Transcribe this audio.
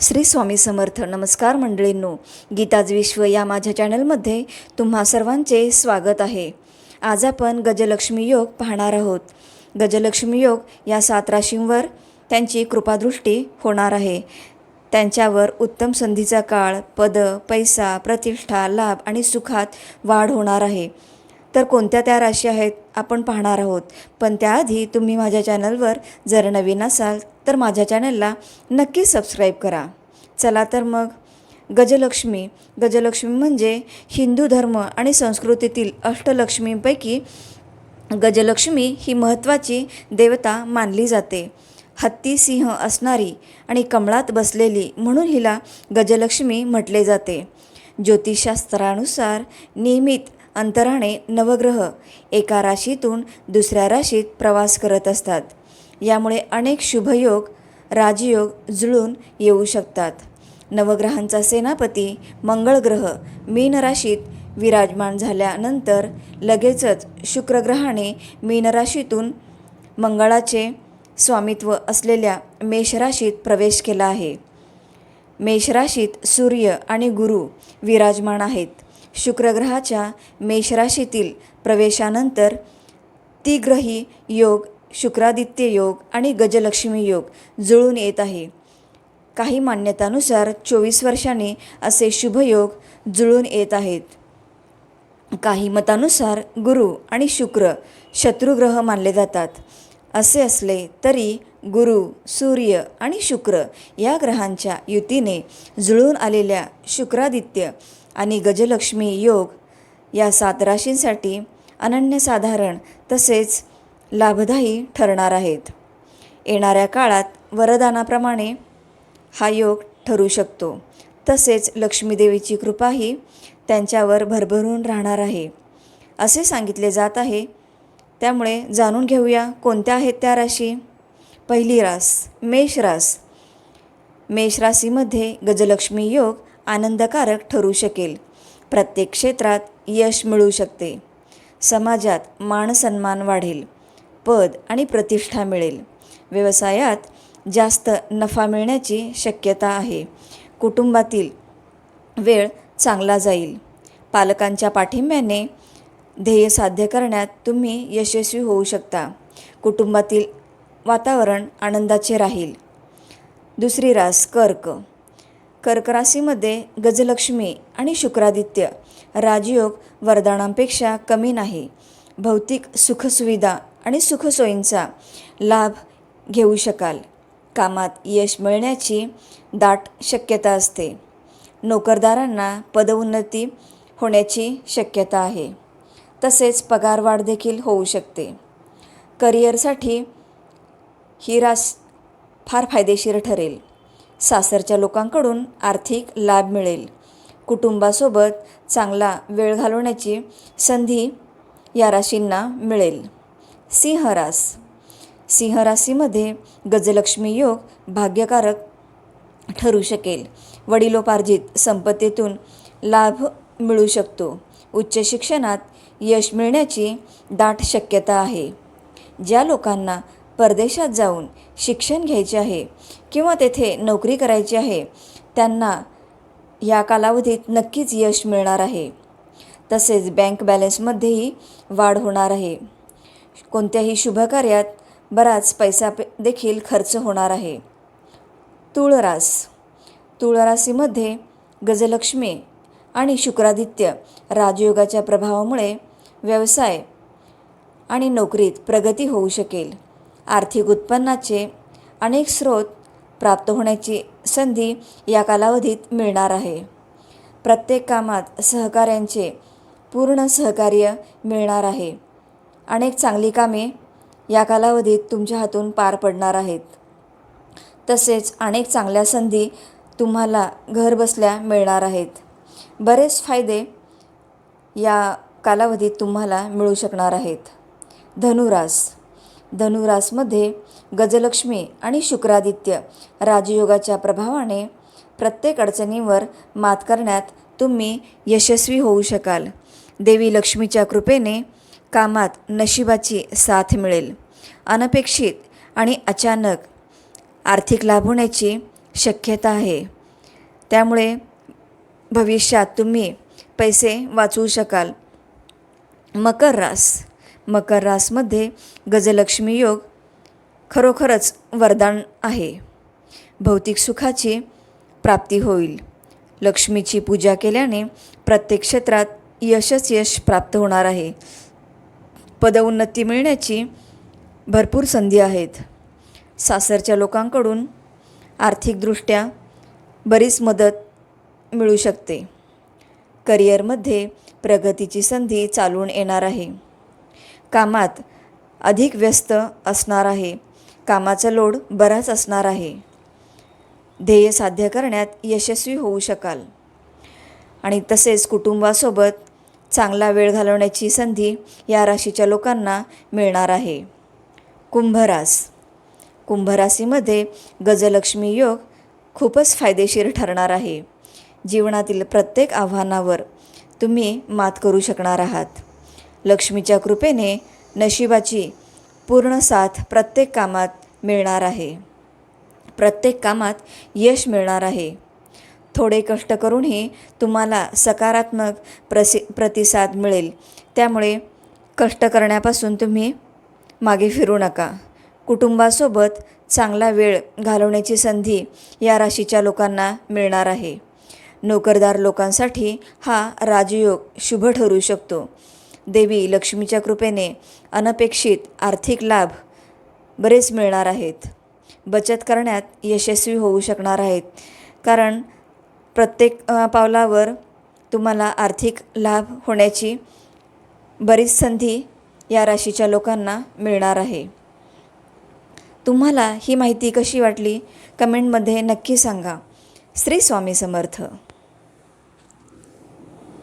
श्री स्वामी समर्थ. नमस्कार मंडळींनो. गीताज विश्व या माझ्या चॅनलमध्ये तुम्हा सर्वांचे स्वागत आहे. आज आपण गजलक्ष्मी योग पाहणार आहोत. गजलक्ष्मी योग या सात राशींवर त्यांची कृपादृष्टी होणार आहे. त्यांच्यावर उत्तम संधीचा काळ पद पैसा प्रतिष्ठा लाभ आणि सुखात वाढ होणार आहे. तर कोणत्या त्या राशी आहेत आपण पाहणार आहोत. पण त्याआधी तुम्ही माझ्या चॅनलवर जर नवीन असाल तर माझ्या चॅनलला नक्की सबस्क्राईब करा. चला तर मग गजलक्ष्मी. गजलक्ष्मी म्हणजे हिंदू धर्म आणि संस्कृतीतील अष्टलक्ष्मींपैकी गजलक्ष्मी ही महत्त्वाची देवता मानली जाते. हत्ती सिंह असणारी आणि कमळात बसलेली म्हणून हिला गजलक्ष्मी म्हटले जाते. ज्योतिषशास्त्रानुसार नियमित अंतराने नवग्रह एका राशीतून दुसऱ्या राशीत प्रवास करत असतात. यामुळे अनेक शुभयोग राजयोग जुळून येऊ शकतात. नवग्रहांचा सेनापती मंगळग्रह मीन राशीत विराजमान झाल्यानंतर लगेचच शुक्रग्रहाने मीन राशीतून मंगळाचे स्वामित्व असलेल्या मेषराशीत प्रवेश केला आहे. मेषराशीत सूर्य आणि गुरु विराजमान आहेत. शुक्रग्रहाच्या मेषराशीतील प्रवेशानंतर तिग्रही योग शुक्रादित्य योग आणि गजलक्ष्मी योग जुळून येत आहे. काही मान्यतानुसार चोवीस वर्षांनी असे शुभयोग जुळून येत आहेत. काही मतानुसार गुरु आणि शुक्र शत्रुग्रह मानले जातात. असे असले तरी गुरु सूर्य आणि शुक्र या ग्रहांच्या युतीने जुळून आलेल्या शुक्रादित्य आणि गजलक्ष्मी योग या सात राशींसाठी अनन्यसाधारण तसेच लाभदायी ठरणार आहेत. येणाऱ्या काळात वरदानाप्रमाणे हा योग ठरू शकतो. तसेच लक्ष्मीदेवीची कृपाही त्यांच्यावर भरभरून राहणार आहे. असे सांगितले जात आहे. त्यामुळे जाणून घेऊया कोणत्या आहेत त्या राशी. पहिली रास मेष रास. मेष राशीमध्ये गजलक्ष्मी योग आनंदकारक ठरू शकेल. प्रत्येक क्षेत्रात यश मिळू शकते. समाजात मानसन्मान वाढेल. पद आणि प्रतिष्ठा मिळेल. व्यवसायात जास्त नफा मिळण्याची शक्यता आहे. कुटुंबातील वेळ चांगला जाईल. पालकांच्या पाठिंब्याने ध्येय साध्य करण्यात तुम्ही यशस्वी होऊ शकता. कुटुंबातील वातावरण आनंदाचे राहील. दुसरी रास कर्क. कर्कराशीमध्ये गजलक्ष्मी आणि शुक्रादित्य. राजयोग वरदानांपेक्षा कमी नाही. भौतिक सुखसुविधा आणि सुखसोयींचा लाभ घेऊ शकाल. कामात यश मिळण्याची दाट शक्यता असते. नोकरदारांना पदोन्नती होण्याची शक्यता आहे. तसेच पगारवाढ देखील होऊ शकते. करिअरसाठी ही रास फार फायदेशीर ठरेल. सासरच्या लोकांकडून आर्थिक लाभ मिळेल. कुटुंबासोबत चांगला वेळ घालवण्याची संधी या राशींना मिळेल. सिंहरास सिंहराशीमध्ये गजलक्ष्मी योग भाग्यकारक ठरू शकेल. वडिलोपार्जित संपत्तीतून लाभ मिळू शकतो. उच्च शिक्षणात यश मिळण्याची दाट शक्यता आहे. ज्या लोकांना परदेशात जाऊन शिक्षण घ्यायचे आहे किंवा तेथे नोकरी करायची आहे त्यांना या कालावधीत नक्कीच यश मिळणार आहे. तसेच बँक बॅलन्समध्येही वाढ होणार आहे. कोणत्याही शुभकार्यात बराच पैसा देखील खर्च होणार आहे. तुळरास. तुळराशीमध्ये गजलक्ष्मी आणि शुक्रादित्य राजयोगाच्या प्रभावामुळे व्यवसाय आणि नोकरीत प्रगती होऊ शकेल. आर्थिक उत्पन्नाचे अनेक स्रोत प्राप्त होण्याची संधी या कालावधीत मिळणार आहे. प्रत्येक कामात सहकाऱ्यांचे पूर्ण सहकार्य मिळणार आहे. अनेक चांगली कामे या कालावधीत तुमच्या हातून पार पडणार आहेत. तसेच अनेक चांगल्या संधी तुम्हाला घरबसल्या मिळणार आहेत. बरेच फायदे या कालावधीत तुम्हाला मिळू शकणार आहेत. धनुरास धनुरासमध्ये गजलक्ष्मी आणि शुक्रादित्य राजयोगाच्या प्रभावाने प्रत्येक अडचणीवर मात करण्यात तुम्ही यशस्वी होऊ शकाल. देवी लक्ष्मीच्या कृपेने कामात नशिबाची साथ मिळेल. अनपेक्षित आणि अचानक आर्थिक लाभ होण्याची शक्यता आहे. त्यामुळे भविष्यात तुम्ही पैसे वाचवू शकाल. मकर रास मकर रासमध्ये गजलक्ष्मी योग खरोखरच वरदान आहे. भौतिक सुखाची प्राप्ती होईल. लक्ष्मीची पूजा केल्याने प्रत्येक क्षेत्रात यशच यश प्राप्त होणार आहे. पदोन्नती मिळण्याची भरपूर संधी आहेत. सासरच्या लोकांकडून आर्थिकदृष्ट्या बरीच मदत मिळू शकते. करिअरमध्ये प्रगतीची संधी चालून येणार आहे. कामात अधिक व्यस्त असणार आहे. कामाचा लोड बराच असणार आहे. ध्येय साध्य करण्यात यशस्वी होऊ शकाल. आणि तसेच कुटुंबासोबत चांगला वेळ घालवण्याची संधी या राशीच्या लोकांना मिळणार आहे. कुंभरास. कुंभराशीमध्ये गजलक्ष्मी योग खूपच फायदेशीर ठरणार आहे. जीवनातील प्रत्येक आव्हानावर तुम्ही मात करू शकणार आहात. लक्ष्मीच्या कृपेने नशिबाची पूर्ण साथ प्रत्येक कामात मिळणार आहे. प्रत्येक कामात यश मिळणार आहे. थोडे कष्ट करूनही तुम्हाला सकारात्मक प्रसि प्रतिसाद मिळेल. त्यामुळे कष्ट करण्यापासून तुम्ही मागे फिरू नका. कुटुंबासोबत चांगला वेळ घालवण्याची संधी या राशीच्या लोकांना मिळणार आहे. नोकरदार लोकांसाठी हा राजयोग शुभ ठरू शकतो. देवी लक्ष्मीच्या कृपेने अनपेक्षित आर्थिक लाभ बरेच मिळणार आहेत. बचत करण्यात यशस्वी होऊ शकणार आहेत. कारण प्रत्येक पावलावर तुम्हाला आर्थिक लाभ होण्याची बरीच संधी या राशीच्या लोकांना मिळणार आहे. तुम्हाला ही माहिती कशी वाटली? कमेंटमध्ये नक्की सांगा. श्री स्वामी समर्थ.